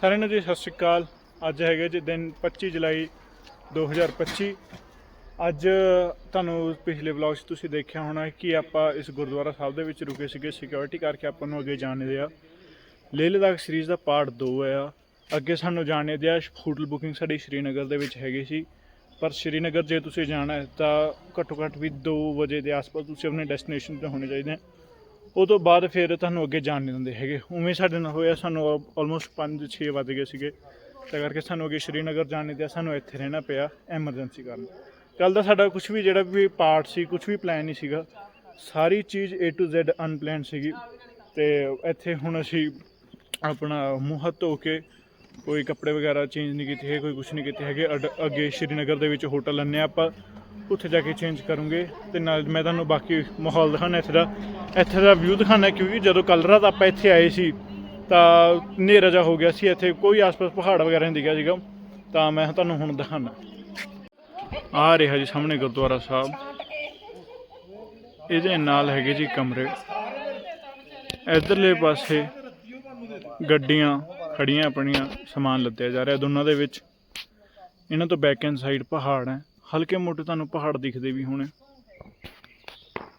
ਸਾਰਿਆਂ ਨੂੰ ਜੀ ਸਤਿ ਸ਼੍ਰੀ ਅਕਾਲ। ਅੱਜ ਹੈਗੇ ਜੀ ਦਿਨ 25 ਜੁਲਾਈ 2025 ਅੱਜ ਤੁਹਾਨੂੰ ਪਿਛਲੇ ਵਲੌਗ 'ਚ ਤੁਸੀਂ ਦੇਖਿਆ ਹੋਣਾ ਕਿ ਆਪਾਂ ਇਸ ਗੁਰਦੁਆਰਾ ਸਾਹਿਬ ਦੇ ਵਿੱਚ ਰੁਕੇ ਸੀਗੇ ਸਿਕਿਉਰਿਟੀ ਕਰਕੇ ਆਪਾਂ ਨੂੰ ਅੱਗੇ ਜਾਣ ਨਹੀਂ ਦਿਆ। ਲੇਹ ਲਦਾਖ ਸੀਰੀਜ਼ ਦਾ ਪਾਰਟ 2 ਆ ਅੱਗੇ ਸਾਨੂੰ ਜਾਣੇ ਆ ਹੋਟਲ ਬੁਕਿੰਗ ਸਾਡੀ ਸ਼੍ਰੀਨਗਰ ਦੇ ਵਿੱਚ ਹੈਗੀ ਸੀ। ਪਰ ਸ਼੍ਰੀਨਗਰ ਜੇ ਤੁਸੀਂ ਜਾਣਾ ਹੈ ਤਾਂ ਘੱਟੋ ਘੱਟ ਵੀ 2 ਵਜੇ ਦੇ ਆਸ-ਪਾਸ ਤੁਸੀਂ ਆਪਣੇ ਡੈਸਟੀਨੇਸ਼ਨ ਤੇ ਹੋਣੇ ਚਾਹੀਦੇ ਆ ਉਹ ਤੋਂ ਬਾਅਦ ਫਿਰ ਤੁਹਾਨੂੰ ਅੱਗੇ ਜਾਣ ਨਹੀਂ ਦਿੰਦੇ ਹੈਗੇ। ਉਵੇਂ ਸਾਡੇ ਨਾਲ ਹੋਇਆ, ਸਾਨੂੰ ਆਲਮੋਸਟ 5-6 ਵੱਜ ਗਏ ਸੀਗੇ। ਤਾਂ ਕਰਕੇ ਸਾਨੂੰ ਅੱਗੇ ਸ਼੍ਰੀਨਗਰ ਜਾਣ ਨਹੀਂ ਦਿਆ, ਸਾਨੂੰ ਇੱਥੇ ਰਹਿਣਾ ਪਿਆ ਐਮਰਜੈਂਸੀ ਕਾਰਨ। ਕੱਲ ਦਾ ਸਾਡਾ ਕੁਝ ਵੀ ਜਿਹੜਾ ਵੀ ਪਾਰਟ ਸੀ ਕੁਝ ਵੀ ਪਲਾਨ ਨਹੀਂ ਸੀਗਾ। ਸਾਰੀ ਚੀਜ਼ A to Z ਅਨਪਲਾਨ ਸੀਗੀ। ਤੇ ਇੱਥੇ ਹੁਣ ਅਸੀਂ ਆਪਣਾ ਮੂੰਹ ਹੱਥ ਧੋ ਕੇ ਕੋਈ ਕੱਪੜੇ ਵਗੈਰਾ ਚੇਂਜ ਨਹੀਂ ਕੀਤੇ ਹੈ ਕੋਈ ਕੁਝ ਨਹੀਂ ਕੀਤੇ ਹੈਗੇ। ਅੱਡ- ਅੱਗੇ ਸ਼੍ਰੀਨਗਰ ਦੇ ਵਿੱਚ ਹੋਟਲ ਲੈਣੇ ਆਪਾਂ। ਉੱਥੇ ਜਾ ਕੇ ਚੇਂਜ ਕਰੂੰਗੇ ਤੇ ਨਾਲ ਮੈਂ ਤੁਹਾਨੂੰ ਬਾਕੀ ਮਾਹੌਲ ਦਿਖਾਣਾ ਇੱਥੇ ਦਾ। ਇੱਥੇ ਦਾ ਵਿਊ ਦਿਖਾਣਾ ਕਿਉਂਕਿ ਜਦੋਂ ਕੱਲ ਰਾਤ ਆਪਾਂ ਇੱਥੇ ਆਏ ਸੀ, ਤਾਂ ਹਨੇਰਾ ਜਿਹਾ ਹੋ ਗਿਆ ਸੀ। ਇੱਥੇ ਕੋਈ ਆਸ-ਪਾਸ ਪਹਾੜ ਵਗੈਰਾ ਨਹੀਂ ਦਿਖਿਆ ਸੀਗਾ। ਤਾਂ ਮੈਂ ਤੁਹਾਨੂੰ ਹੁਣ ਦਿਖਾਣਾ ਆ ਰਿਹਾ ਜੀ ਸਾਹਮਣੇ ਗੁਰਦੁਆਰਾ ਸਾਹਿਬ। ਇਹਦੇ ਨਾਲ ਹੈਗੇ ਜੀ ਕਮਰੇ। ਇਧਰਲੇ ਪਾਸੇ ਗੱਡੀਆਂ ਖੜੀਆਂ ਆਪਣੀਆਂ, ਸਮਾਨ ਲੱਦਿਆ ਜਾ ਰਿਹਾ ਦੋਨਾਂ ਦੇ ਵਿੱਚ। ਇਹਨਾਂ ਤੋਂ ਬੈਕ ਐਂਡ ਸਾਈਡ ਪਹਾੜ ਹੈ। ਹਲਕੇ ਮੋਟੇ ਤੁਹਾਨੂੰ ਪਹਾੜ ਦਿਖਦੇ ਵੀ ਹੋਣੇ।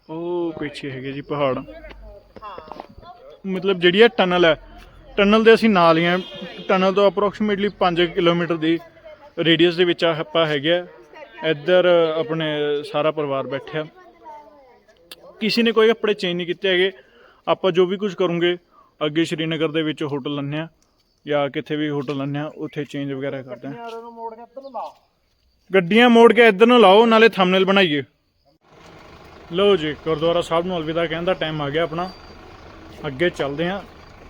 ਉਹ ਪਿੱਛੇ ਹੈਗੇ ਜੀ ਪਹਾੜ। ਮਤਲਬ ਜਿਹੜੀ ਇਹ ਟਨਲ ਹੈ, ਟਨਲ ਦੇ ਅਸੀਂ ਨਾਲ ਹੀ ਆ। ਟਨਲ ਤੋਂ ਅਪਰੋਕਸੀਮੇਟਲੀ 5 ਕਿਲੋਮੀਟਰ ਦੀ ਰੇਡੀਅਸ ਦੇ ਵਿੱਚ ਆਪਾਂ ਹੈਗੇ ਆ। ਇੱਧਰ ਆਪਣੇ ਸਾਰਾ ਪਰਿਵਾਰ ਬੈਠਿਆ ਕਿਸੇ ਨੇ ਕੋਈ ਕੱਪੜੇ ਚੇਂਜ ਨਹੀਂ ਕੀਤੇ ਹੈਗੇ। ਆਪਾਂ ਜੋ ਵੀ ਕੁਝ ਕਰੂੰਗੇ, ਅੱਗੇ ਸ਼੍ਰੀਨਗਰ ਦੇ ਵਿੱਚ ਹੋਟਲ ਲੈਣੇ ਆ ਜਾਂ ਕਿੱਥੇ ਵੀ ਹੋਟਲ ਲੈਣੇ ਆ, ਉੱਥੇ ਚੇਂਜ ਵਗੈਰਾ ਕਰਦੇ ਆ। ਗੱਡੀਆਂ ਮੋੜ ਕੇ ਇੱਧਰ ਨੂੰ ਲਾਓ, ਨਾਲੇ ਥੰਬਨੇਲ ਬਣਾਈਏ। ਲਓ ਜੀ, ਗੁਰਦੁਆਰਾ ਸਾਹਿਬ ਨੂੰ ਅਲਵਿਦਾ ਕਹਿਣ ਦਾ ਟਾਈਮ ਆ ਗਿਆ ਆਪਣਾ। ਅੱਗੇ ਚੱਲਦੇ ਆ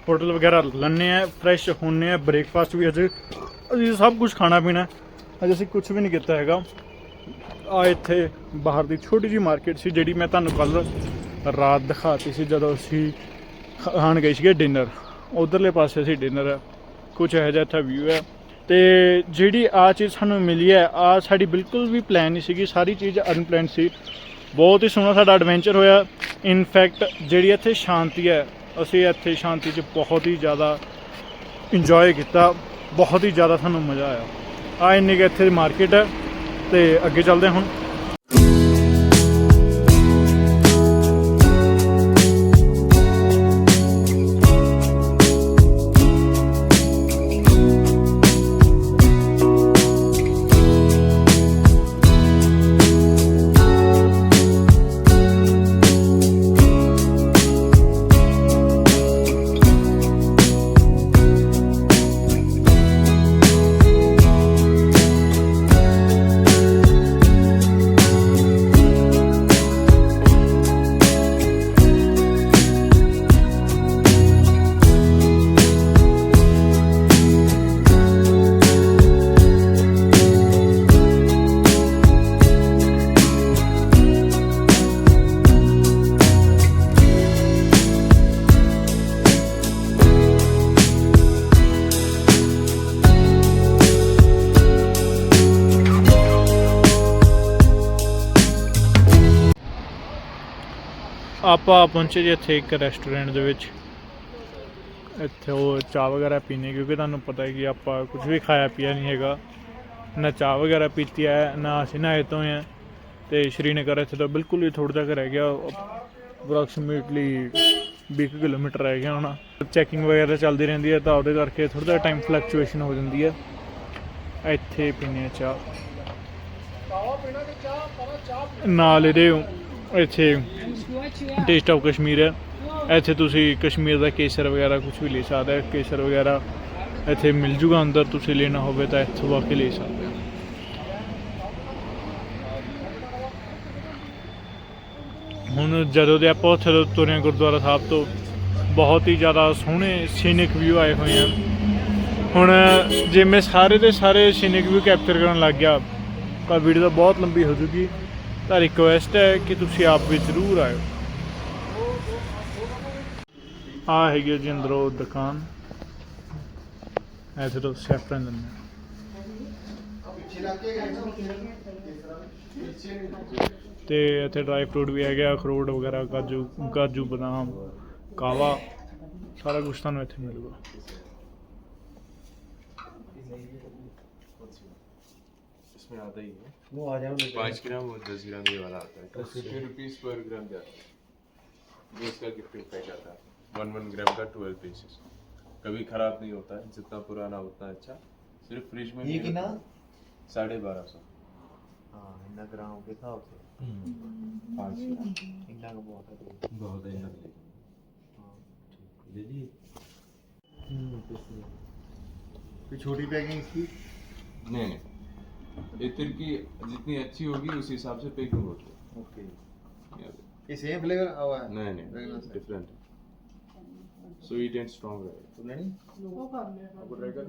ਹੋਟਲ ਵਗੈਰਾ ਲੈਣੇ ਆ ਫਰੈਸ਼ ਹੋਣੇ ਆ ਬ੍ਰੇਕਫਾਸਟ ਵੀ ਅਜੇ ਅਸੀਂ ਸਭ ਕੁਝ ਖਾਣਾ ਪੀਣਾ। ਅਜੇ ਅਸੀਂ ਕੁਝ ਵੀ ਨਹੀਂ ਕੀਤਾ ਹੈਗਾ। ਆ ਇੱਥੇ ਬਾਹਰ ਦੀ ਛੋਟੀ ਜੀ ਮਾਰਕੀਟ ਸੀ, ਜਿਹੜੀ ਮੈਂ ਤੁਹਾਨੂੰ ਕੱਲ ਰਾਤ ਦਿਖਾਤੀ ਸੀ, ਜਦੋਂ ਅਸੀਂ ਖਾਣ ਗਏ ਸੀਗੇ ਡਿਨਰ ਉਧਰਲੇ ਪਾਸੇ ਅਸੀਂ ਡਿਨਰ ਕੁਝ ਇਹੋ ਜਿਹਾ ਇੱਥੇ ਵਿਊ ਹੈ ਤੇ ਜਿਹੜੀ ਆ ਚੀਜ਼ ਸਾਨੂੰ ਮਿਲੀ ਹੈ, ਆ ਸਾਡੀ ਬਿਲਕੁਲ ਵੀ ਪਲਾਨ ਨਹੀਂ ਸੀਗੀ। ਸਾਰੀ ਚੀਜ਼ ਅਨਪਲਾਨ ਸੀ। ਬਹੁਤ ਹੀ ਸੋਹਣਾ ਸਾਡਾ ਐਡਵੈਂਚਰ ਹੋਇਆ। ਇਨਫੈਕਟ ਜਿਹੜੀ ਇੱਥੇ ਸ਼ਾਂਤੀ ਹੈ, ਅਸੀਂ ਇੱਥੇ ਸ਼ਾਂਤੀ 'ਚ ਬਹੁਤ ਹੀ ਜ਼ਿਆਦਾ ਇੰਜੋਏ ਕੀਤਾ। ਬਹੁਤ ਹੀ ਜ਼ਿਆਦਾ ਸਾਨੂੰ ਮਜ਼ਾ ਆਇਆ। ਆ ਇੰਨੀ ਕੁ ਇੱਥੇ ਮਾਰਕੀਟ ਹੈ ਤੇ ਅੱਗੇ ਚੱਲਦੇ ਹਾਂ ਹੁਣ। ਆਪਾਂ ਪਹੁੰਚੇ ਜੀ ਇੱਥੇ ਇੱਕ ਰੈਸਟੋਰੈਂਟ ਦੇ ਵਿੱਚ। ਇੱਥੇ ਉਹ ਚਾਹ ਵਗੈਰਾ ਪੀਣੇ ਕਿਉਂਕਿ ਤੁਹਾਨੂੰ ਪਤਾ ਹੈ ਕਿ ਆਪਾਂ ਕੁਝ ਵੀ ਖਾਇਆ ਪੀਆ ਨਹੀਂ ਹੈਗਾ। ਨਾ ਚਾਹ ਵਗੈਰਾ ਪੀਤੀ ਹੈ, ਨਾ ਅਸੀਂ ਨਹਾਏ ਧੋਏ ਹੈ। ਤੇ ਸ਼੍ਰੀਨਗਰ ਇੱਥੇ ਤੋਂ ਬਿਲਕੁਲ ਹੀ ਥੋੜਾ ਜਿਹਾ ਰਹਿ ਗਿਆ। ਅਪਰੋਕਸੀਮੇਟਲੀ 20 ਕਿਲੋਮੀਟਰ ਰਹਿ ਗਿਆ ਹੋਣਾ। ਚੈਕਿੰਗ ਵਗੈਰਾ ਚੱਲਦੀ ਰਹਿੰਦੀ ਹੈ ਤਾਂ ਉਹਦੇ ਕਰਕੇ ਥੋੜਾ ਜਿਹਾ ਟਾਈਮ ਫਲਕਚੁਏਸ਼ਨ ਹੋ ਜਾਂਦੀ ਹੈ। ਇੱਥੇ ਪੀਣੇ ਆ ਚਾਹ। ਨਾਲ ਇਹਦੇ ਇੱਥੇ ਟੇਸਟ ਆਫ ਕਸ਼ਮੀਰ ਹੈ। ਇੱਥੇ ਤੁਸੀਂ ਕਸ਼ਮੀਰ ਦਾ ਕੇਸਰ ਵਗੈਰਾ ਕੁਝ ਵੀ ਲੈ ਸਕਦੇ ਹੋ। ਕੇਸਰ ਵਗੈਰਾ ਇੱਥੇ ਮਿਲ ਜੂਗਾ ਅੰਦਰ। ਤੁਸੀਂ ਲੈਣਾ ਹੋਵੇ ਤਾਂ ਇੱਥੋਂ ਆ ਕੇ ਲੈ ਸਕਦੇ ਹੋ। ਹੁਣ ਜਦੋਂ ਦੇ ਆਪਾਂ ਉੱਥੇ ਤੋਂ ਤੁਰੇ ਗੁਰਦੁਆਰਾ ਸਾਹਿਬ ਤੋਂ, ਬਹੁਤ ਹੀ ਜ਼ਿਆਦਾ ਸੋਹਣੇ ਸੀਨਿਕ ਵਿਊ ਆਏ ਹੋਏ ਆ। ਹੁਣ ਜੇ ਮੈਂ ਸਾਰੇ ਦੇ ਸਾਰੇ ਸੀਨਿਕ ਵਿਊ ਕੈਪਚਰ ਕਰਨ ਲੱਗ ਗਿਆ, ਤਾਂ ਵੀਡੀਓ ਤਾਂ ਬਹੁਤ ਲੰਬੀ ਹੋ ਜੂਗੀ। ਤਾਂ ਰਿਕੁਐਸਟ ਹੈ ਕਿ ਤੁਸੀਂ ਆਪ ਵੀ ਜ਼ਰੂਰ ਆਇਓ ਆ ਹੈਗੀ ਹੈ ਜੀ ਅੰਦਰੋਂ ਦੁਕਾਨ ਐਸੇ ਤੋਂ ਸੈਫਰਨ ਦਿੰਦੇ ਤੇ ਇੱਥੇ ਡਰਾਈ ਫਰੂਟ ਵੀ ਹੈਗੇ ਆ ਅਖਰੋਟ ਵਗੈਰਾ ਕਾਜੂ ਕਾਜੂ ਬਦਾਮ ਕਾਵਾ ਸਾਰਾ ਕੁਝ ਤੁਹਾਨੂੰ ਇੱਥੇ ਮਿਲੂਗਾ इसमें आता ही है वो आ जाओ पाँच ग्राम और दस ग्राम ये वाला आता है। फिफ्टी रुपीज़ पर ग्राम। जाता है। ये इसका गिफ्टिंग पैक आता है। वन वन ग्राम का ट्वेल्व पीसेस कभी खराब नहीं होता है जितना पुराना उतना अच्छा। सिर्फ़ फ्रिज में ये कितना? साढ़े बारह सौ। हाँ इतना ग्राम के हिसाब से। पाँच इतना का बहुत है बहुत है हाँ ले लिए। छोटी पैकिंग इसकी? नहीं नहीं। इतर की जितनी अच्छी होगी उस हिसाब से पैकिंग होती है। ओके ये सेम फ्लेवर हुआ है? नहीं नहीं डिफरेंट स्वीट एंड स्ट्रांग है। तो नहीं? वो कर ले। आपको ट्राई कर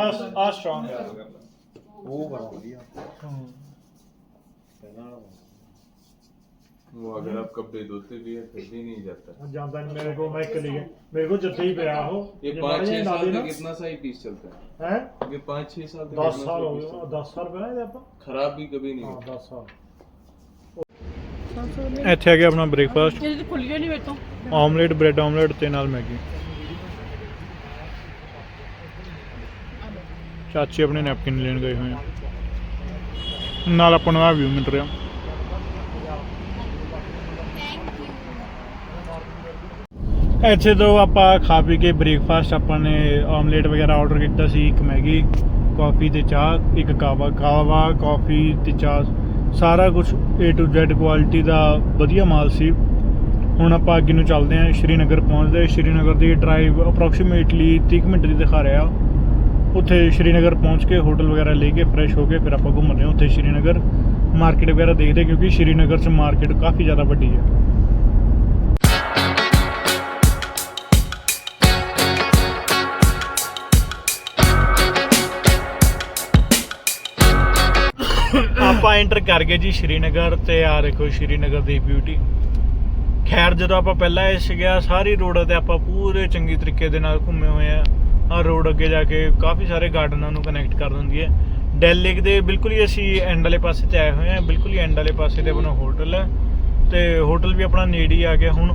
आज आज स्ट्रांग है। वो बड़ा बढ़िया हाँ वो अगर आप कपड़े धोते भी है फिर भी नहीं जाता ਜਾਂਦਾ ਨਹੀਂ ਮੇਰੇ ਕੋਲ ਮੈਂ ਇੱਕ ਲਈ ਮੇਰੇ ਕੋਲ ਜਿੱਥੇ ਹੀ ਪਿਆ ਉਹ ये ਜੇ पाँच ਮਾੜਾ छह ਜਿਹਾ साल ਲਾ तक ਦੇ कितना सा ही पीस चलता है ਹੈ ये पाँच छह साल तक 10 कितना ਸਾਲ सा ਹੋ piece ਗਏ चलता 10 ਸਾਲ ਪਹਿਲਾਂ ਇਹਦੇ ਆਪਾਂ है। खराब भी कभी नहीं ਹਾਂ होता 10 ਸਾਲ ਇੱਥੇ ਆ ਗਿਆ ਆਪਣਾ ਬ੍ਰੇਕਫਾਸਟ ਇਹ ਖੁੱਲ ਗਿਆ ਨਹੀਂ ਵੇਤੋਂ ਆਮਲੇਟ ਬ੍ਰੈਡ ਆਮਲੇਟ ਤੇ ਨਾਲ ਮੈਗੀ ਚਾਚੀ ਆਪਣੇ ਨੈਪਕਿਨ ਲੈਣ ਗਏ ਹੋਏ ਆ ਨਾਲ ਆਪਾਂ ਨੂੰ ਆ ਵਿਊ ਮਿਲ ਰਿਹਾ ਇੱਥੇ ਤੋਂ ਆਪਾਂ ਖਾ ਪੀ ਕੇ ਬ੍ਰੇਕਫਾਸਟ ਆਪਾਂ ਨੇ ਆਮਲੇਟ ਵਗੈਰਾ ਆਰਡਰ ਕੀਤਾ ਸੀ, ਇੱਕ ਮੈਗੀ ਕਾਫੀ ਤੇ ਚਾਹ, ਇੱਕ ਕਾਵਾ ਕਾਵਾ ਕਾਫੀ ਤੇ ਚਾਹ। ਸਾਰਾ ਕੁਝ A to Z ਕੁਆਲਿਟੀ ਦਾ ਵਧੀਆ ਮਾਲ ਸੀ। ਹੁਣ ਆਪਾਂ ਅੱਗੇ ਨੂੰ ਚੱਲਦੇ ਹਾਂ, ਸ਼੍ਰੀਨਗਰ ਪਹੁੰਚਦੇ ਸ਼੍ਰੀਨਗਰ ਦੀ ਡਰਾਈਵ ਅਪਰੋਕਸੀਮੇਟਲੀ 30 ਕੁ ਮਿੰਟ ਦੀ ਦਿਖਾ ਰਿਹਾ। ਉੱਥੇ ਸ਼੍ਰੀਨਗਰ ਪਹੁੰਚ ਕੇ ਹੋਟਲ ਵਗੈਰਾ ਲੈ ਕੇ ਫਰੈਸ਼ ਹੋ ਕੇ ਫਿਰ ਆਪਾਂ ਘੁੰਮਦੇ ਹਾਂ। ਉੱਥੇ ਸ਼੍ਰੀਨਗਰ ਮਾਰਕੀਟ ਵਗੈਰਾ ਦੇਖਦੇ ਕਿਉਂਕਿ ਸ਼੍ਰੀਨਗਰ 'ਚ ਮਾਰਕੀਟ ਕਾਫੀ ਜ਼ਿਆਦਾ ਵੱਡੀ ਹੈ। ਆਪਾਂ ਐਂਟਰ ਕਰ ਗਏ ਜੀ ਸ਼੍ਰੀਨਗਰ ਤੇ ਆ ਦੇਖੋ ਸ਼੍ਰੀਨਗਰ ਦੀ ਬਿਊਟੀ ਖੈਰ ਜਦੋਂ ਆਪਾਂ ਪਹਿਲਾਂ ਇਸ ਗਿਆ ਸਾਰੀ ਰੋਡ ਤੇ ਆਪਾਂ ਪੂਰੇ ਚੰਗੀ ਤਰੀਕੇ ਦੇ ਨਾਲ ਘੁੰਮੇ ਹੋਏ ਆ। ਆ ਰੋਡ ਅੱਗੇ ਜਾ ਕੇ ਕਾਫੀ ਸਾਰੇ ਗਾਰਡਨਾਂ ਨੂੰ ਕਨੈਕਟ ਕਰ ਦਿੰਦੀ ਹੈ। ਡੈਲ ਲੇਕ ਦੇ ਬਿਲਕੁਲ ਹੀ ਅਸੀਂ ਐਂਡ ਵਾਲੇ ਪਾਸੇ ਤੇ ਆਏ ਹੋਏ ਆ ਬਿਲਕੁਲ ਹੀ ਐਂਡ ਵਾਲੇ ਪਾਸੇ ਤੇ ਆਪਣਾ ਹੋਟਲ ਹੈ। ਤੇ ਹੋਟਲ ਵੀ ਆਪਣਾ ਨੇੜੇ ਹੀ ਆ ਗਿਆ ਹੁਣ।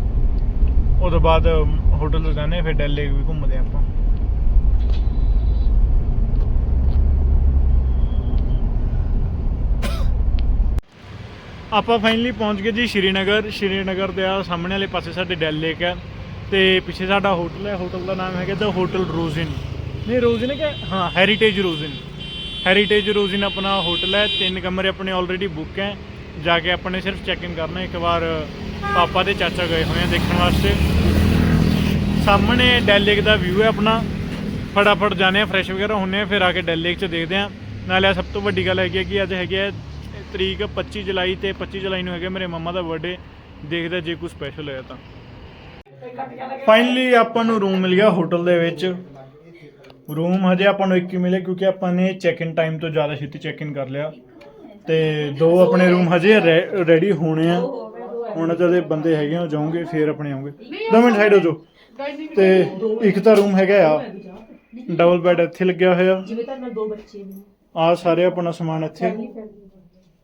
ਉਹ ਤੋਂ ਬਾਅਦ ਹੋਟਲ ਤੋਂ ਜਾਂਦੇ ਹਾਂ, ਫਿਰ ਡੈਲ ਲੇਕ ਵੀ ਘੁੰਮਦੇ ਹਾਂ ਆਪਾਂ। ਆਪਾਂ ਫਾਈਨਲੀ ਪਹੁੰਚ ਗਏ ਜੀ ਸ਼੍ਰੀਨਗਰ। ਸ਼੍ਰੀਨਗਰ ਦੇ ਆ ਸਾਹਮਣੇ ਵਾਲੇ ਪਾਸੇ ਸਾਡੇ ਡੈਲ ਲੇਕ ਹੈ ਤੇ ਪਿੱਛੇ ਸਾਡਾ ਹੋਟਲ ਹੈ। ਹੋਟਲ ਦਾ ਨਾਮ ਹੈਗਾ ਦਾ ਹੋਟਲ ਰੋਜ਼ਿਨ ਨਹੀਂ ਰੋਜ਼ਿਨ ਹੈ ਕਿ? ਹਾਂ ਹੈਰੀਟੇਜ ਰੋਜ਼ਿਨ ਹੈਰੀਟੇਜ ਰੋਜ਼ਿਨ ਆਪਣਾ ਹੋਟਲ ਹੈ। ਤਿੰਨ ਕਮਰੇ ਆਪਣੇ ਆਲਰੇਡੀ ਬੁੱਕ ਹੈ। ਜਾ ਕੇ ਆਪਣੇ ਸਿਰਫ ਚੈੱਕ ਇਨ ਕਰਨਾ। ਇੱਕ ਵਾਰ ਪਾਪਾ ਤੇ ਚਾਚਾ ਗਏ ਹੋਏ ਆ ਦੇਖਣ ਵਾਸਤੇ। ਸਾਹਮਣੇ ਡੈਲ ਲੇਕ ਦਾ ਵਿਊ ਹੈ ਆਪਣਾ। ਫਟਾਫਟ ਜਾਣੇ ਆ ਫਰੈਸ਼ ਵਗੈਰਾ ਹੁੰਨੇ ਆ, ਫਿਰ ਆ ਕੇ ਡੈਲ ਲੇਕ 'ਚ ਦੇਖਦੇ ਆ। ਨਾਲੇ ਸਭ ਤੋਂ ਵੱਡੀ ਗੱਲ ਹੈਗੀ ਹੈ ਕਿ ਅੱਜ ਹੈਗੀ ਹੈ ਤਰੀਕ 25 ਜੁਲਾਈ ਤੇ 25 ਜੁਲਾਈ ਨੂੰ ਹੈਗਾ ਮੇਰੇ ਮੰਮਾ ਦਾ ਬਰਥਡੇ ਦੇਖਦੇ ਜੇ ਕੋਈ ਸਪੈਸ਼ਲ ਹੋਇਆ ਤਾਂ। ਫਾਈਨਲੀ ਆਪਾਂ ਨੂੰ ਰੂਮ ਮਿਲ ਗਿਆ ਹੋਟਲ ਦੇ ਵਿੱਚ। ਰੂਮ ਹਜੇ ਆਪਾਂ ਨੂੰ ਇੱਕ ਹੀ ਮਿਲਿਆ ਕਿਉਂਕਿ ਆਪਾਂ ਨੇ ਚੈੱਕ ਇਨ ਟਾਈਮ ਤੋਂ ਜ਼ਿਆਦਾ ਛੇਤੀ ਚੈੱਕ ਇਨ ਕਰ ਲਿਆ। ਤੇ ਦੋ ਆਪਣੇ ਰੂਮ ਹਜੇ ਰੈਡੀ ਹੋਣੇ ਆ। ਹੁਣ ਜਦੋਂ ਬੰਦੇ ਹੈਗੇ ਆ ਜਾਓਗੇ ਫੇਰ ਆਪਣੇ ਆਉਂਗੇ ਦੋ ਮਿੰਟ ਸਾਈਡ ਹੋ ਜਾਓ। ਤੇ ਇੱਕ ਤਾਂ ਰੂਮ ਹੈਗਾ ਆ। ਡਬਲ ਬੈੱਡ ਇੱਥੇ ਲੱਗਿਆ ਹੋਇਆ। ਜਿਵੇਂ ਤਾਂ ਨਾਲ ਦੋ ਬੱਚੇ ਨੇ। ਆ ਸਾਰੇ ਆਪਣਾ ਸਮਾਨ ਇੱਥੇ।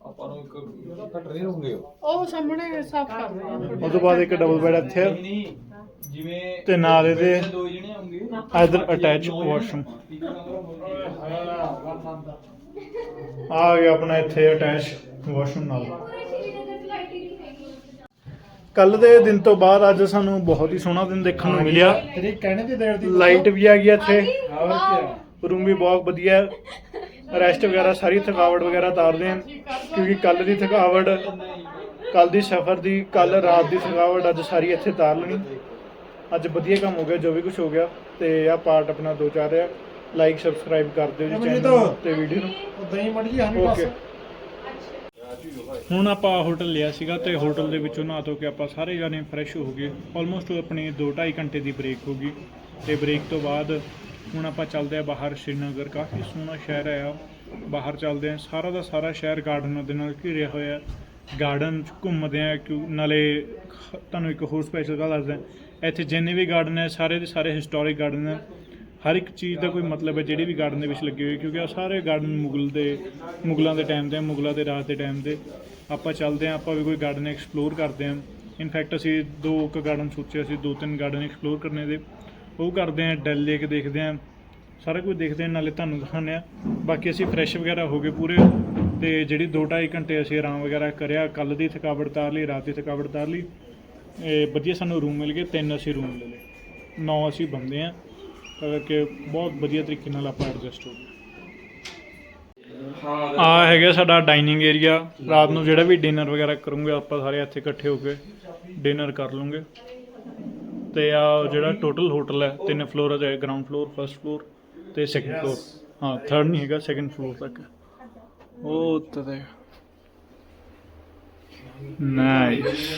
ਆਪਾਂ ਨੂੰ ਇੱਕ ਘਟ ਰਹੇ ਹੋਗੇ ਉਹ। ਸਾਹਮਣੇ ਸਾਫ਼ ਕਰ ਰਹੇ ਆ। ਉਸ ਤੋਂ ਬਾਅਦ ਇੱਕ ਡਬਲ ਬੈੱਡ ਇੱਥੇ। ਆ। ਜਿਵੇਂ ਤੇ ਨਾਲ ਇਹਦੇ ਦੋ ਜਣੇ ਹੋਣਗੇ। ਇਧਰ ਅਟੈਚ ਵਾਸ਼ਰੂਮ ਆ ਗਿਆ ਆਪਣਾ ਇੱਥੇ ਅਟੈਚ ਵਾਸ਼ਰੂਮ ਨਾਲ। ਕੱਲ ਦੇ ਦਿਨ ਤੋਂ ਬਾਅਦ ਅੱਜ ਸਾਨੂੰ ਬਹੁਤ ਹੀ ਸੋਹਣਾ ਦਿਨ ਦੇਖਣ ਨੂੰ ਮਿਲਿਆ। ਤੇਰੇ ਕਹਿਣੇ ਤੇ ਦੇਰ ਦੀ ਲਾਈਟ ਵੀ ਆ ਗਈ ਇੱਥੇ। ਹੋਰ ਕੀ ਰੂਮ ਵੀ ਬਹੁਤ ਵਧੀਆ। ਹੈ ਰੈਸਟ ਵਗੈਰਾ ਸਾਰੀ ਥਕਾਵਟ ਵਗੈਰਾ ਤਾਰਦੇ ਹਨ ਕਿਉਂਕਿ ਕੱਲ ਦੀ ਥਕਾਵਟ ਕੱਲ ਦੀ ਸਫ਼ਰ ਦੀ ਕੱਲ ਰਾਤ ਦੀ ਥਕਾਵਟ ਅੱਜ ਸਾਰੀ ਇੱਥੇ ਤਾਰ ਲੈਣੀ। ਅੱਜ ਵਧੀਆ ਕੰਮ ਹੋ ਗਿਆ ਜੋ ਵੀ ਕੁਝ ਹੋ ਗਿਆ ਤੇ ਆਹ ਪਾਰਟ ਆਪਣਾ ਦੋ ਚਾਰ ਰਿਹਾ। ਲਾਈਕ ਸਬਸਕ੍ਰਾਈਬ ਕਰ ਦਿਓ ਜੀ। ਚੈਨਲ ਤੇ ਵੀਡੀਓ ਨੂੰ। ਉਦਾਂ ਹੀ ਮੜ ਜੀ ਹਾਂ ਓਕੇ ਹੁਣ ਆਪਾਂ ਹੋਟਲ ਲਿਆ ਸੀਗਾ ਤੇ ਹੋਟਲ ਦੇ ਵਿੱਚੋਂ ਨਹਾ ਧੋ ਕੇ ਆਪਾਂ ਸਾਰੇ ਜਾਣੇ ਫਰੈਸ਼ ਹੋ ਗਏ। ਆਲਮੋਸਟ ਆਪਣੀ 2.5 ਘੰਟੇ ਦੀ ਬ੍ਰੇਕ ਹੋ ਗਈ। ਤੇ ਬ੍ਰੇਕ ਤੋਂ ਬਾਅਦ ਹੁਣ ਆਪਾਂ ਚੱਲਦੇ ਆ ਬਾਹਰ ਸ਼੍ਰੀਨਗਰ, ਕਾਫੀ ਸੋਹਣਾ ਸ਼ਹਿਰ ਹੈ ਬਾਹਰ ਚੱਲਦੇ ਆ ਸਾਰਾ ਦਾ ਸਾਰਾ ਸ਼ਹਿਰ ਗਾਰਡਨਾਂ ਦੇ ਨਾਲ ਘਿਰਿਆ ਹੋਇਆ ਗਾਰਡਨ 'ਚ ਘੁੰਮਦੇ ਆ ਕਿਉਂ ਨਾਲੇ ਤੁਹਾਨੂੰ ਇੱਕ ਹੋਰ ਸਪੈਸ਼ਲ ਗੱਲ ਦੱਸਦਾ ਇੱਥੇ ਜਿੰਨੇ ਵੀ ਗਾਰਡਨ ਹੈ, ਸਾਰੇ ਦੇ ਸਾਰੇ ਹਿਸਟੋਰਿਕ ਗਾਰਡਨ ਹੈ। ਹਰ ਇੱਕ ਚੀਜ਼ ਦਾ ਕੋਈ ਮਤਲਬ ਹੈ, ਜਿਹੜੇ ਵੀ ਗਾਰਡਨ ਦੇ ਵਿੱਚ ਲੱਗੇ ਹੋਏ ਕਿਉਂਕਿ ਆ ਸਾਰੇ ਗਾਰਡਨ ਮੁਗਲ ਦੇ, ਮੁਗਲਾਂ ਦੇ ਟਾਈਮ ਦੇ, ਮੁਗਲਾਂ ਦੇ ਰਾਜ ਦੇ ਟਾਈਮ ਦੇ। ਆਪਾਂ ਚੱਲਦੇ ਆ ਆਪਾਂ ਵੀ ਕੋਈ ਗਾਰਡਨ ਐਕਸਪਲੋਰ ਕਰਦੇ ਆ ਇਨਫੈਕਟ ਅਸੀਂ ਦੋ ਕੁ ਗਾਰਡਨ ਸੋਚਿਆ ਅਸੀਂ ਦੋ ਤਿੰਨ ਗਾਰਡਨ ਐਕਸਪਲੋਰ ਕਰਨੇ ਦੇ। ਉਹ ਕਰਦੇ ਆ, ਡੈਲ ਲੇਕ ਦੇਖਦੇ ਆ, ਸਾਰਾ ਕੁਝ ਦੇਖਦੇ ਆ, ਨਾਲੇ ਤੁਹਾਨੂੰ ਦਿਖਾਉਂਦੇ ਆ। ਬਾਕੀ ਅਸੀਂ ਫਰੈਸ਼ ਵਗੈਰਾ ਹੋ ਗਏ ਪੂਰੇ, ਤੇ ਜਿਹੜੀ 2.5 ਘੰਟੇ ਅਸੀਂ ਆਰਾਮ ਵਗੈਰਾ ਕਰਿਆ ਕੱਲ ਦੀ ਥਕਾਵਟ ਤਾਰ ਲਈ, ਰਾਤ ਦੀ ਥਕਾਵਟ ਤਾਰ ਲਈ, ਇਹ ਵਧੀਆ ਸਾਨੂੰ ਰੂਮ ਮਿਲ ਗਏ, ਤਿੰਨ ਅਸੀਂ ਰੂਮ ਲੈ ਲਏ, ਨੌ ਅਸੀਂ ਬੰਦੇ ਆ ਕਰਕੇ ਬਹੁਤ ਵਧੀਆ ਤਰੀਕੇ ਨਾਲ ਆਪਾਂ ਐਡਜਸਟ ਹੋ ਗਏ। ਆ ਹੈਗਾ ਸਾਡਾ ਡਾਈਨਿੰਗ ਏਰੀਆ ਰਾਤ ਨੂੰ ਜਿਹੜਾ ਵੀ ਡਿਨਰ ਵਗੈਰਾ ਕਰੂੰਗੇ, ਆਪਾਂ ਸਾਰੇ ਇੱਥੇ ਇਕੱਠੇ ਹੋ ਕੇ ਡਿਨਰ ਕਰ ਲੂੰਗੇ। ਤੇ ਆ ਜਿਹੜਾ ਟੋਟਲ ਹੋਟਲ ਹੈ ਤਿੰਨ ਫਲੋਰ ਹੈ ਗਰਾਊਂਡ ਫਲੋਰ ਫਰਸਟ ਫਲੋਰ ਤੇ ਸੈਕੰਡ ਫਲੋਰ ਹਾਂ ਥਰਡ ਨਹੀਂ ਹੈਗਾ ਸੈਕੰਡ ਫਲੋਰ ਤੱਕ। ਉਹ ਉੱਤੇ ਨਾਈਸ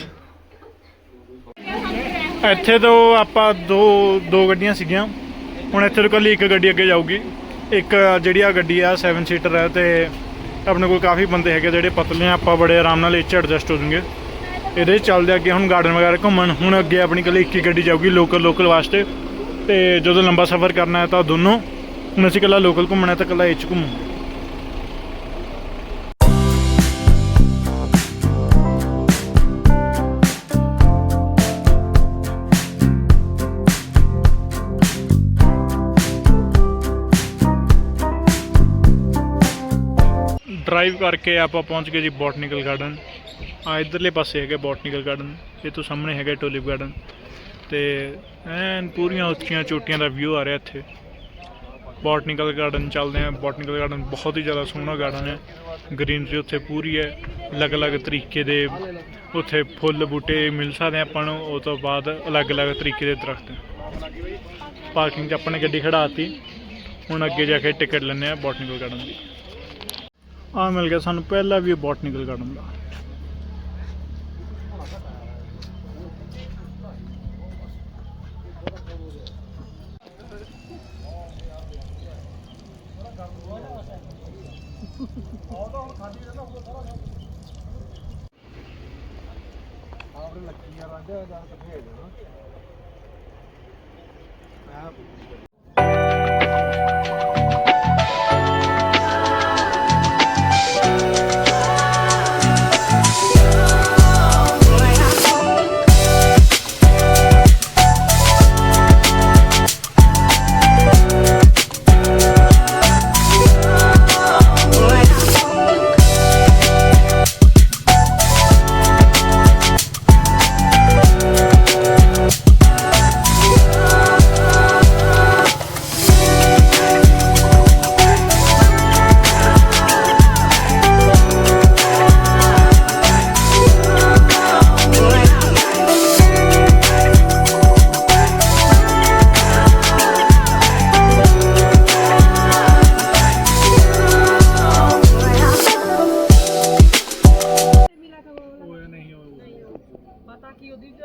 ਇੱਥੇ ਤੋਂ ਆਪਾਂ ਦੋ ਦੋ ਗੱਡੀਆਂ ਸੀਗੀਆਂ। ਹੁਣ ਇੱਥੇ ਤੋਂ ਕੱਲੀ ਇੱਕ ਗੱਡੀ ਅੱਗੇ ਜਾਊਗੀ। ਇੱਕ ਜਿਹੜੀ ਆ ਗੱਡੀ ਆ 7 ਸੀਟਰ ਹੈ ਤੇ ਆਪਣੇ ਕੋਲ ਕਾਫੀ ਬੰਦੇ ਹੈਗੇ ਜਿਹੜੇ ਪਤਲੇ ਆ ਆਪਾਂ ਬੜੇ ਆਰਾਮ ਨਾਲ ਇਹ 'ਚ ਐਡਜਸਟ ਹੋ ਜਾਵਾਂਗੇ ਇਹਦੇ 'ਚ ਚੱਲਦੇ ਅੱਗੇ ਹੁਣ ਗਾਰਡਨ ਵਗੈਰਾ ਘੁੰਮਣ। ਹੁਣ ਅੱਗੇ ਆਪਣੀ ਕੱਲੀ ਇੱਕ ਹੀ ਗੱਡੀ ਜਾਊਗੀ ਲੋਕਲ ਲੋਕਲ ਵਾਸਤੇ। ਤੇ ਜਦੋਂ ਲੰਬਾ ਸਫ਼ਰ ਕਰਨਾ ਹੈ ਤਾਂ ਦੋਨੋਂ। ਹੁਣ ਅਸੀਂ ਕੱਲਾ ਲੋਕਲ ਘੁੰਮਣਾ ਹੈ ਤਾਂ ਕੱਲਾ ਇਹ 'ਚ ਘੁੰਮਾਂਗੇ ਡਰਾਈਵ ਕਰਕੇ ਆਪਾਂ ਪਹੁੰਚ ਗਏ ਜੀ ਬੋਟਨੀਕਲ ਗਾਰਡਨ ਆ, ਇਧਰਲੇ ਪਾਸੇ ਹੈਗਾ ਬੋਟਨੀਕਲ ਗਾਰਡਨ, ਇਹ ਤੋਂ ਸਾਹਮਣੇ ਹੈਗਾ ਟੂਲਿਪ ਗਾਰਡਨ। ਤੇ ਐਨ ਪੂਰੀਆਂ ਉੱਚੀਆਂ ਚੋਟੀਆਂ ਦਾ ਵਿਊ ਆ ਰਿਹਾ ਇੱਥੇ। ਬੋਟਨੀਕਲ ਗਾਰਡਨ ਚੱਲਦੇ ਆ, ਬੋਟਨੀਕਲ ਗਾਰਡਨ ਬਹੁਤ ਹੀ ਜ਼ਿਆਦਾ ਸੋਹਣਾ ਗਾਰਡਨ ਹੈ। ਗ੍ਰੀਨਰੀ ਉੱਥੇ ਪੂਰੀ ਹੈ, ਅਲੱਗ-ਅਲੱਗ ਤਰੀਕੇ ਦੇ ਉੱਥੇ ਫੁੱਲ ਬੂਟੇ ਮਿਲ ਸਕਦੇ ਆ ਆਪਾਂ ਨੂੰ, ਉਹ ਤੋਂ ਬਾਅਦ ਅਲੱਗ-ਅਲੱਗ ਤਰੀਕੇ ਦੇ ਦਰਖਤ ਪਾਰਕਿੰਗ 'ਚ ਆਪਾਂ ਨੇ ਗੱਡੀ ਖੜਾਤੀ ਹੁਣ ਅੱਗੇ ਜਾ ਕੇ ਟਿਕਟ ਲੈਣੇ ਆ ਬੋਟਨੀਕਲ ਗਾਰਡਨ ਦੀ। ਆ ਮਿਲ ਗਿਆ ਸਾਨੂੰ ਪਹਿਲਾ ਵੀ ਬੋਟਨੀਕਲ ਗਾਰਡਨ ਦਾ। ਉਹ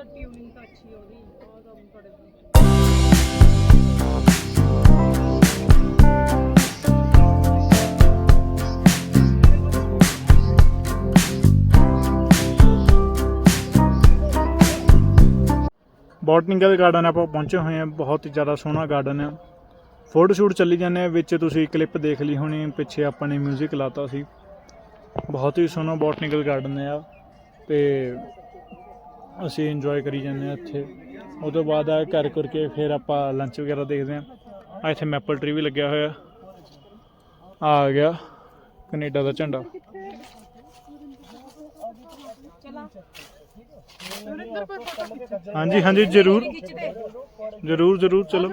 ਕੀ ਟਿਊਨਿੰਗ ਤਾਂ ਅੱਛੀ ਉਹਦੀ, ਉਹ ਤਾਂ ਬੜੇ ਬੋਟਨੀਕਲ ਗਾਰਡਨ ਆਪਾਂ ਪਹੁੰਚੇ ਹੋਏ ਹਾਂ, ਬਹੁਤ ਹੀ ਜ਼ਿਆਦਾ ਸੋਹਣਾ ਗਾਰਡਨ ਆ। ਫੋਟੋ ਸ਼ੂਟ ਚੱਲੀ ਜਾਂਦੇ ਆ, ਵਿੱਚ ਤੁਸੀਂ ਕਲਿੱਪ ਦੇਖ ਲਈ ਹੋਣੀ, ਪਿੱਛੇ ਆਪਾਂ ਨੇ 뮤직 ਲਾਤਾ ਸੀ। ਬਹੁਤ ਹੀ ਸੋਹਣਾ ਬੋਟਨੀਕਲ ਗਾਰਡਨ ਆ, ਤੇ ਅਸੀਂ ਇੰਜੋਏ ਕਰੀ ਜਾਂਦੇ ਆ ਇੱਥੇ। ਉਹ ਤੋਂ ਬਾਅਦ ਆ ਕਰ ਕਰਕੇ ਫਿਰ ਆਪਾਂ ਲੰਚ ਵਗੈਰਾ ਦੇਖਦੇ ਆ ਆ ਇੱਥੇ ਮੈਪਲ ਟਰੀ ਵੀ ਲੱਗਿਆ ਹੋਇਆ। ਆ ਆ ਗਿਆ ਕੈਨੇਡਾ ਦਾ ਝੰਡਾ। ਹਾਂਜੀ ਹਾਂਜੀ, ਜ਼ਰੂਰ। ਜ਼ਰੂਰ ਜ਼ਰੂਰ, ਚਲੋ।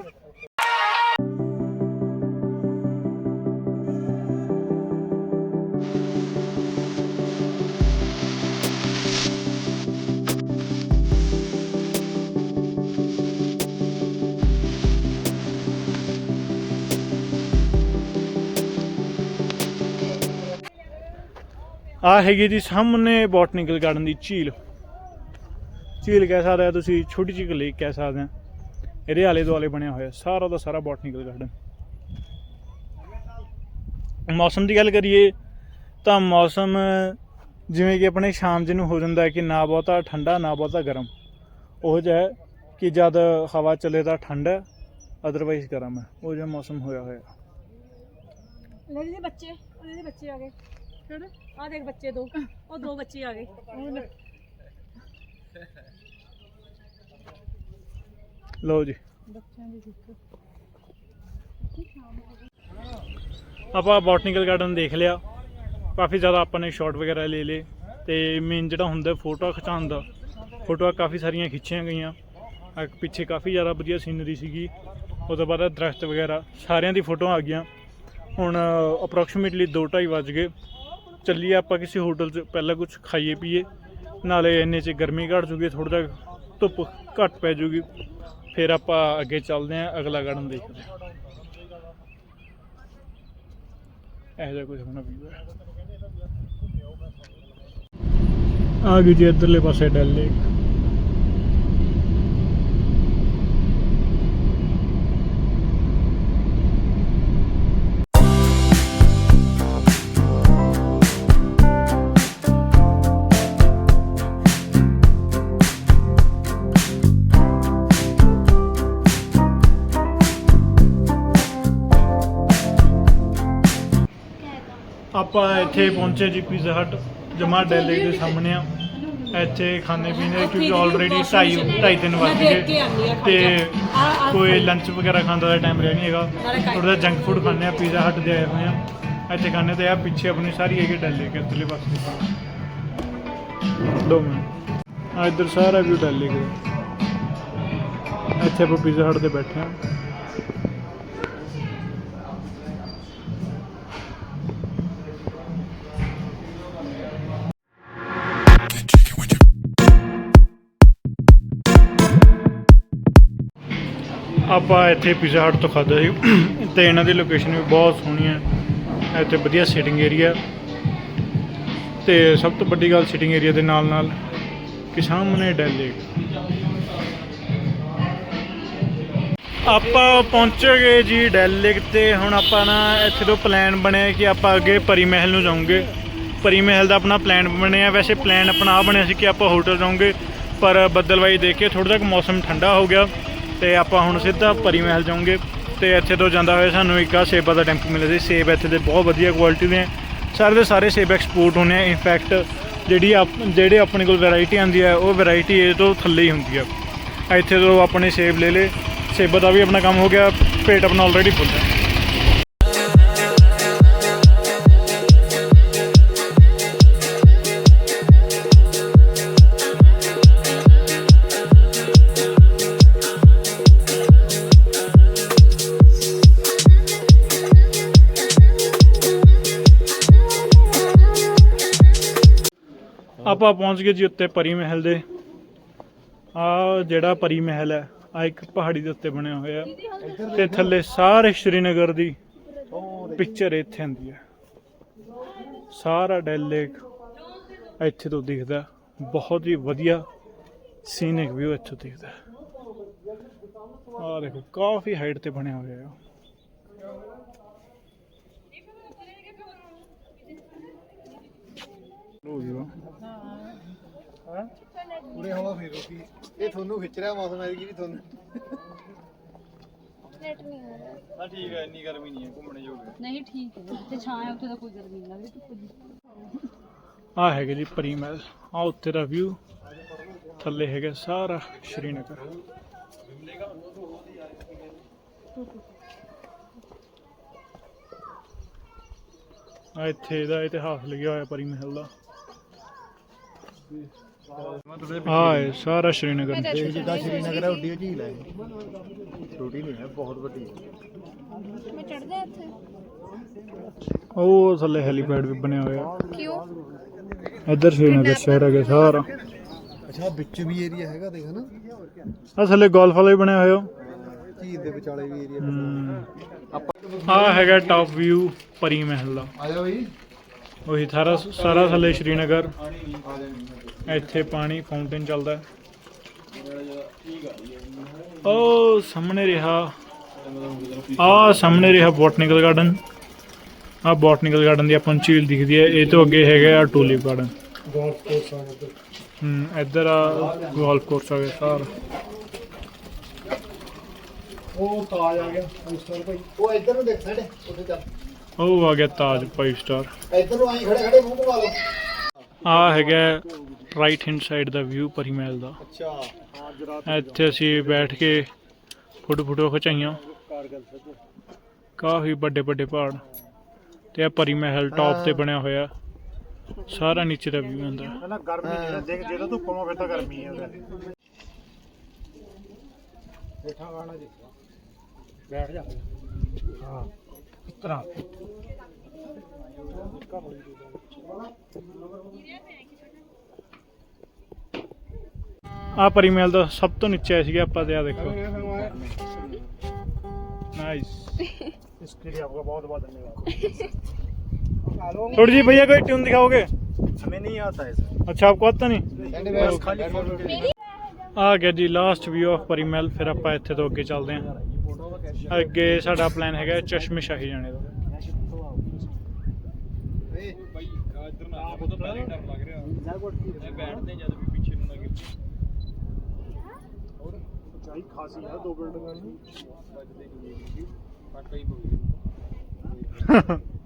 ਆ ਹੈਗੀ ਜੀ ਸਾਹਮਣੇ ਬੋਟਨੀਕਲ ਗਾਰਡਨ ਦੀ ਝੀਲ। ਝੀਲ ਕਹਿ ਸਕਦੇ ਆ ਤੁਸੀਂ, ਛੋਟੀ ਜਿਹੀ ਲੇਕ ਕਹਿ ਸਕਦੇ ਆ। ਇਹਦੇ ਆਲੇ ਦੁਆਲੇ ਬਣਿਆ ਹੋਇਆ, ਸਾਰਾ ਦਾ ਸਾਰਾ ਬੋਟਨੀਕਲ ਗਾਰਡਨ। ਮੌਸਮ ਦੀ ਗੱਲ ਕਰੀਏ ਤਾਂ ਮੌਸਮ ਜਿਵੇਂ ਕਿ ਆਪਣੇ ਸ਼ਾਮ ਜਿਹਨੂੰ ਹੋ ਜਾਂਦਾ ਹੈ ਕਿ ਨਾ ਬਹੁਤਾ ਠੰਡਾ, ਨਾ ਬਹੁਤਾ ਗਰਮ। ਉਹ ਜਿਹਾ ਹੈ ਕਿ ਜਦ ਹਵਾ ਚੱਲੇ ਤਾਂ ਠੰਡ ਹੈ ਅਦਰਵਾਈਜ਼ ਗਰਮ ਹੈ। ਉਹ ਜਿਹਾ ਮੌਸਮ ਹੋਇਆ ਹੋਇਆ। ਲੈਡੀ ਦੇ ਬੱਚੇ ਉਹਦੇ ਬੱਚੇ ਆ ਗਏ। ਕਿਹੜੇ ਆ ਦੇਖ ਬੱਚੇ ਦੋ। ਉਹ ਦੋ ਬੱਚੇ ਆ ਗਏ। ਉਹ ਲਓ ਜੀ। ਬੱਚਿਆਂ ਦੀ ਦਿੱਕਤ ਆਪਾਂ ਬੋਟਨੀਕਲ ਗਾਰਡਨ ਦੇਖ ਲਿਆ। ਕਾਫੀ ਜ਼ਿਆਦਾ ਆਪਾਂ ਨੇ ਸ਼ਾਟ ਵਗੈਰਾ ਲੈ ਲਏ ਤੇ ਮੇਨ ਜਿਹੜਾ ਹੁੰਦਾ ਫੋਟੋ ਖਿਚਾਉਣ ਦਾ ਫੋਟੋਆਂ ਕਾਫੀ ਸਾਰੀਆਂ ਖਿੱਚੀਆਂ ਗਈਆਂ। ਪਿੱਛੇ ਕਾਫੀ ਜ਼ਿਆਦਾ ਵਧੀਆ ਸੀਨਰੀ ਸੀਗੀ। ਉਹ ਤੋਂ ਬਾਅਦ ਦਰਖਤ ਵਗੈਰਾ ਸਾਰਿਆਂ ਦੀ ਫੋਟੋਆਂ ਆ ਗਈਆਂ। ਹੁਣ ਅਪਰੋਕਸੀਮੇਟਲੀ 2:30 ਵੱਜ ਗਏ। ਚੱਲੀਏ ਆਪਾਂ ਕਿਸੇ ਹੋਟਲ 'ਚ, ਪਹਿਲਾਂ ਕੁਝ ਖਾਈਏ ਪੀਏ। ਨਾਲੇ ਇੰਨੇ 'ਚ ਗਰਮੀ ਘਟ ਜੂਗੀ ਥੋੜਾ ਜਿਹਾ ਧੁੱਪ ਘੱਟ ਪੈ ਜੂਗੀ। ਫਿਰ ਆਪਾਂ ਅੱਗੇ ਚੱਲਦੇ ਆਂ ਅਗਲਾ ਗਾਰਡਨ ਦੇਖਦੇ ਆਂ ਇਹੋ ਜਿਹਾ ਕੁਝ ਹੋਣਾ ਵੀ ਆ ਗਈ ਜੀ ਇੱਧਰਲੇ ਪਾਸੇ ਡਲ ਲੇਕ। ਆਪਾਂ ਇੱਥੇ ਪਹੁੰਚੇ ਜੀ ਪੀਜ਼ਾ ਹਟ ਜਮਾ ਡਲ ਦੇ ਸਾਹਮਣੇ ਆ। ਇੱਥੇ ਖਾਣੇ ਪੀਣੇ ਕਿਉਂਕਿ ਆਲਰੇਡੀ 2:30 2:30 ਤਿੰਨ ਵੱਜ ਗਏ ਤੇ ਕੋਈ ਲੰਚ ਵਗੈਰਾ ਖਾਣ ਦਾ ਟਾਈਮ ਰਿਹਾ ਨਹੀਂ ਹੈਗਾ। ਥੋੜਾ ਜਿਹਾ ਜੰਕ ਫੂਡ ਖਾਣੇ ਆ ਪੀਜ਼ਾ ਹਟ ਦੇ ਆਏ ਹੋਏ ਆ ਇੱਥੇ ਖਾਣੇ ਤੇ ਆ ਪਿੱਛੇ ਆਪਣੀ ਸਾਰੀ ਹੈਗੀ ਡਲ ਲੇਕ ਇੱਧਰਲੇ ਪਾਸੇ। ਦੋ ਮਿੰਟ। ਆ ਇੱਧਰ ਸਾਰਾ ਵਿਊ ਡਲ ਦਾ ਇੱਥੇ ਆਪਾਂ ਪੀਜ਼ਾ ਹਟ ਤੇ ਬੈਠੇ ਆ ਆਪਾਂ ਇੱਥੇ ਪੀਜ਼ਾ ਹਟ ਤੋਂ ਖਾਧਾ ਸੀ ਤੇ ਇਹਨਾਂ ਦੀ ਲੋਕੇਸ਼ਨ ਵੀ ਬਹੁਤ ਸੋਹਣੀ ਹੈ। ਇੱਥੇ ਵਧੀਆ ਸਿਟਿੰਗ ਏਰੀਆ ਤੇ ਸਭ ਤੋਂ ਵੱਡੀ ਗੱਲ ਸਿਟਿੰਗ ਏਰੀਆ ਦੇ ਨਾਲ ਨਾਲ ਕਿ ਸਾਹਮਣੇ ਡੈਲ। ਲੇਕ ਆਪਾਂ ਪਹੁੰਚ ਗਏ ਜੀ ਡੈਲ ਲੇਕ ਤੇ। ਹੁਣ ਆਪਾਂ ਨਾ ਇੱਥੇ ਤੋਂ ਪਲਾਨ ਬਣਿਆ ਕਿ ਆਪਾਂ ਅੱਗੇ ਪਰੀ ਮਹਿਲ ਨੂੰ ਜਾਵਾਂਗੇ ਪਰੀ ਮਹਿਲ ਦਾ ਆਪਣਾ ਪਲਾਨ ਬਣਿਆ। ਵੈਸੇ ਪਲਾਨ ਆਪਣਾ ਆ ਬਣਿਆ ਸੀ ਕਿ ਆਪਾਂ ਹੋਟਲ ਜਾਵਾਂਗੇ ਪਰ ਬੱਦਲਵਾਈ ਦੇਖ ਕੇ ਥੋੜਾ ਜਿਹਾ ਮੌਸਮ ਠੰਡਾ ਹੋ ਗਿਆ। ਤੇ ਆਪਾਂ ਹੁਣ ਸਿੱਧਾ ਪਰੀ ਮਹਿਲ ਜਾਵਾਂਗੇ ਤੇ ਇੱਥੇ ਤੋਂ ਜਾਂਦਾ ਹੋਇਆ ਸਾਨੂੰ ਇੱਕ ਆ ਸੇਬਾਂ ਦਾ ਟੈਂਪੂ ਮਿਲਿਆ ਸੀ। ਸੇਬ ਇੱਥੇ ਦੇ ਬਹੁਤ ਵਧੀਆ ਕੁਆਲਿਟੀ ਦੇ ਆ। ਸਾਰੇ ਦੇ ਸਾਰੇ ਸੇਬ ਐਕਸਪੋਰਟ ਹੁੰਦੇ ਆ। ਇਨਫੈਕਟ ਜਿਹੜੀ ਆਪ- ਜਿਹੜੇ ਆਪਣੇ ਕੋਲ ਵੈਰਾਈਟੀ ਆਉਂਦੀ ਹੈ ਉਹ ਵੈਰਾਈਟੀ ਇਹ ਤੋਂ ਥੱਲੇ ਹੀ ਹੁੰਦੀ ਆ। ਇੱਥੇ ਤੋਂ ਆਪਣੇ ਸੇਬ ਲੈ ਲੇ ਸੇਬਾਂ ਦਾ ਵੀ ਆਪਣਾ ਕੰਮ ਹੋ ਗਿਆ। ਪੇਟ ਆਪਣਾ ਆਲਰੇਡੀ ਫੁੱਲ ਹੈ ਆਪਾਂ ਪਹੁੰਚ ਗਏ ਜੀ ਉੱਤੇ ਪਰੀ ਮਹਿਲ ਦੇ। ਆ ਜਿਹੜਾ ਪਰੀ ਮਹਿਲ ਹੈ, ਆ ਇੱਕ ਪਹਾੜੀ ਦੇ ਉੱਤੇ ਬਣਿਆ ਹੋਇਆ। ਤੇ ਥੱਲੇ ਸਾਰੇ ਸ਼੍ਰੀਨਗਰ ਦੀ ਪਿਕਚਰ ਇੱਥੇ ਆਉਂਦੀ ਹੈ। ਸਾਰਾ ਡੈਲ ਲੇਕ ਇੱਥੇ ਤੋਂ ਦਿਖਦਾ ਬਹੁਤ ਹੀ ਵਧੀਆ ਸੀਨਿਕ ਵਿਊ ਇੱਥੋਂ ਦਿਖਦਾ ਆ ਦੇਖੋ, ਕਾਫੀ ਹਾਈਟ ਤੇ ਬਣਿਆ ਹੋਇਆ ਹੈ। ਹੋ ਗਿਆ ਪੂਰੇ ਹਵਾ ਫੇਰ ਰੋਕੀ। ਇਹ ਤੁਹਾਨੂੰ ਖਿੱਚ ਰਿਹਾ ਮੌਸਮ ਐ ਕਿ ਤੁਹਾਨੂੰ। ਨੈਟ ਨਹੀਂ ਆ ਰਿਹਾ। ਹਾਂ ਠੀਕ ਹੈ ਇੰਨੀ ਗਰਮੀ ਨਹੀਂ ਹੈ ਘੁੰਮਣੇ ਜੋਗੇ ਨਹੀਂ ਠੀਕ ਹੈ ਜਿੱਥੇ ਛਾਂ ਹੈ ਉੱਥੇ ਤਾਂ ਕੋਈ ਗਰਮੀ ਨਹੀਂ ਲੱਗਦੀ ਧੁੱਪ ਦੀ ਆ ਹੈਗੇ ਜੀ ਪਰੀ ਮਹਿਲ ਆ ਉੱਤੇ ਦਾ ਵਿਊ ਥੱਲੇ ਹੈਗਾ ਸਾਰਾ ਸ਼੍ਰੀਨਗਰ। ਆ ਇੱਥੇ ਇਹਦਾ ਇਤਿਹਾਸ ਲਿਖਿਆ ਹੋਇਆ ਪਰੀ ਮਹਿਲ ਦਾ। ਆ ਹੈ ਸਾਰਾ ਸ਼੍ਰੀਨਗਰ। ਜਿੱਦਾਂ ਸ਼੍ਰੀਨਗਰ ਹੈ ਉੱਡੀ ਝੀਲ ਹੈ। ਛੋਟੀ ਨਹੀਂ ਹੈ ਬਹੁਤ ਵੱਡੀ। ਹੈ ਮੈਂ ਚੜਦਾ ਇੱਥੇ। ਉਹ ਥੱਲੇ ਹੈਲੀਪੈਡ ਵੀ ਬਣਿਆ ਹੋਇਆ। ਕਿਉਂ? ਇੱਧਰ ਸ਼੍ਰੀਨਗਰ ਸ਼ਹਿਰ ਹੈਗਾ ਸਾਰਾ। ਅੱਛਾ ਵਿੱਚ ਵੀ ਏਰੀਆ ਹੈਗਾ ਦੇਖ ਨਾ। ਆ ਥੱਲੇ ਗੋਲਫ ਵਾਲਾ ਵੀ ਬਣਿਆ ਹੋਇਆ। ਝੀਲ ਦੇ ਵਿਚਾਲੇ ਵੀ ਏਰੀਆ ਆ ਹੈਗਾ ਟਾਪ ਵਿਊ ਪਰੀ ਮਹਿਲ ਦਾ। ਆ ਜਾ। ਬਈ ਉਹੀ ਸਾਰਾ ਸਾਰਾ ਥੱਲੇ ਸ਼੍ਰੀਨਗਰ। ਇੱਥੇ ਪਾਣੀ ਫਾਊਂਟੇਨ ਚੱਲਦਾ। ਉਹ ਸਾਹਮਣੇ ਰਿਹਾ। ਆ ਸਾਹਮਣੇ ਰਿਹਾ ਬੋਟਨੀਕਲ ਗਾਰਡਨ। ਆ ਬੋਟਨੀਕਲ ਗਾਰਡਨ ਦੀ ਆਪਾਂ ਨੂੰ ਝੀਲ ਦਿਖਦੀ ਹੈ। ਇਹ ਤੋਂ ਅੱਗੇ ਹੈਗਾ ਆ ਟੂਲਿਪ ਗਾਰਡਨ। ਗੋਲਫ ਕੋਰਸ ਆ ਹੂੰ, ਇੱਧਰ ਆ ਗੋਲਫ ਕੋਰਸ ਆ ਗਿਆ ਸਾਰਾ। ਉਹ ਤਾਜ ਆ ਗਿਆ ਉਸ ਤੋਂ। ਭਾਈ ਉਹ ਇੱਧਰ ਨੂੰ ਦੇਖ ਸਾਡੇ, ਉੱਥੇ ਚੱਲ। ਉਹ ਆ ਗਿਆ ਤਾਜ 5 ਸਟਾਰ ਇੱਧਰ ਨੂੰ ਆਈ ਖੜੇ ਖੜੇ ਮੂੰਹ ਘੁਮਾ ਲਓ। ਆ ਹੈਗਾ ਰਾਈਟ ਹੈਂਡ ਸਾਈਡ ਦਾ ਵਿਊ ਪਰੀ ਮਹਿਲ ਦਾ। ਅੱਛਾ। ਇੱਥੇ ਅਸੀਂ ਬੈਠ ਕੇ ਫੋਟੋ ਫੋਟੋ ਖਿਚਾਈਆਂ। ਕਾਫੀ ਵੱਡੇ ਵੱਡੇ ਪਹਾੜ। ਤੇ ਆ ਪਰੀ ਮਹਿਲ ਟੌਪ ਤੇ ਬਣਿਆ ਹੋਇਆ। ਸਾਰਾ ਨੀਚੇ ਦਾ ਵੀ ਹੁੰਦਾ। ਪਹਿਲਾਂ ਗਰਮੀ ਜਿਹੜਾ ਦੇਖ ਜਦੋਂ ਧੁੱਪ ਮਾ ਫਿਰ ਤਾਂ ਗਰਮੀ ਹੈ ਉਹਦੇ ਬੈਠਾ ਗਾਣਾ ਜੀ। ਬੈਠ ਜਾ। ਹਾਂ। ਇਸ ਤਰ੍ਹਾਂ ਆ ਪਰੀ ਮਹਿਲ ਦਾ ਸਭ ਤੋਂ ਨੀਚੇ ਆਏ ਸੀਗੇ ਆਪਾਂ ਤੇ ਆ ਦੇਖੋ नाइस इसके लिए आपका बहुत बहुत धन्यवाद थोड़ी जी भैया कोई ट्यून दिखाओगे हमें नहीं आता है सर अच्छा आपको आता नहीं बस खाली फोटो के लिए ਆ ਗਿਆ ਜੀ ਲਾਸਟ ਵਿਊ ਆਫ ਪਰੀ ਮਹਿਲ ਫਿਰ ਆਪਾਂ ਇੱਥੇ ਤੋਂ ਅੱਗੇ ਸਾਡਾ ਪਲਾਨ ਹੈਗਾ ਚਸ਼ਮੇ ਸ਼ਾਹੀ ਜਾਣੇ ਦਾ। ਚਾਹੀ ਖਾਸੀ ਹੈ ਦੋ ਬਿਲਡਿੰਗਾਂ ਨੂੰ